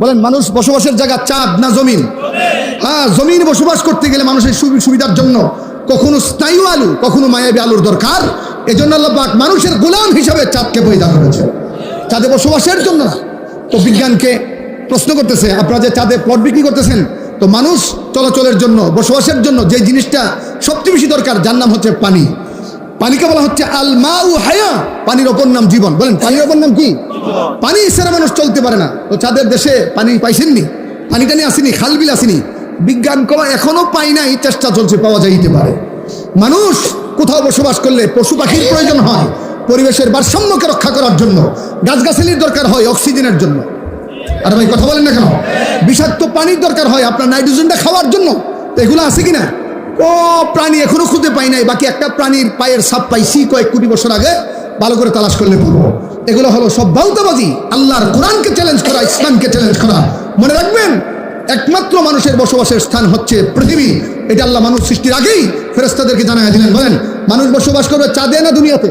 বলেন, মানুষ বসবাসের জায়গা চাঁদ না জমিন? হ্যাঁ জমিন বসবাস করতে গেলে মানুষের সুবিধার জন্য কখনো স্নায়ু আলু, কখনো মায়াবী আলুর দরকার। এই জন্য আল্লাহ মানুষের গোলাম হিসাবে চাঁদকে পয়দা করেছে চাঁদে বসবাসের জন্য না। তো বিজ্ঞানকে প্রশ্ন করতেছে, আপনারা যে চাঁদে প্লট বিক্রি করতেছেন, তো মানুষ চলাচলের জন্য, বসবাসের জন্য যে জিনিসটা সবচেয়ে বেশি দরকার, যার নাম হচ্ছে পানি। পানিকে বলা হচ্ছে আল মা উ হায়া, পানির অপর নাম জীবন। বলেন, পানির অপর নাম কি? পানি ছাড়া মানুষ চলতে পারে না। তো চাঁদের দেশে পানি পাইছেননি? পানি টানি আসেনি খালবিল আসেনি। বিজ্ঞান কলা এখনও পাই নাই, চেষ্টা চলছে, পাওয়া যাইতে পারে। মানুষ কোথাও বসবাস করলে পশু পাখির প্রয়োজন হয়, পরিবেশের ভারসাম্যকে রক্ষা করার জন্য, গাছগাছালির দরকার হয় অক্সিজেনের জন্য। আর ভাই, কথা বলেন না কেন? বিষাক্ত পানির দরকার হয় আপনার নাইট্রোজেনটা খাওয়ার জন্য। এগুলো আছে কি না ও প্রাণী এখনও খুঁজে পাই নাই। বাকি একটা প্রাণীর পায়ের সাপ পাইছি কয়েক কোটি বছর আগে। ভালো করে তালাশ করলে পাবো এগুলো হলো সব বাউতাবাজি। আল্লাহর কোরআনকে চ্যালেঞ্জ করা, ইসলামকে চ্যালেঞ্জ করা। মনে রাখবেন, একমাত্র মানুষের বসবাসের স্থান হচ্ছে পৃথিবী। এটা আল্লাহ মানুষ সৃষ্টির আগেই ফেরেস্তাদেরকে জানাই দিলেন। বলেন, মানুষ বসবাস করবে চাঁদে না দুনিয়াতে?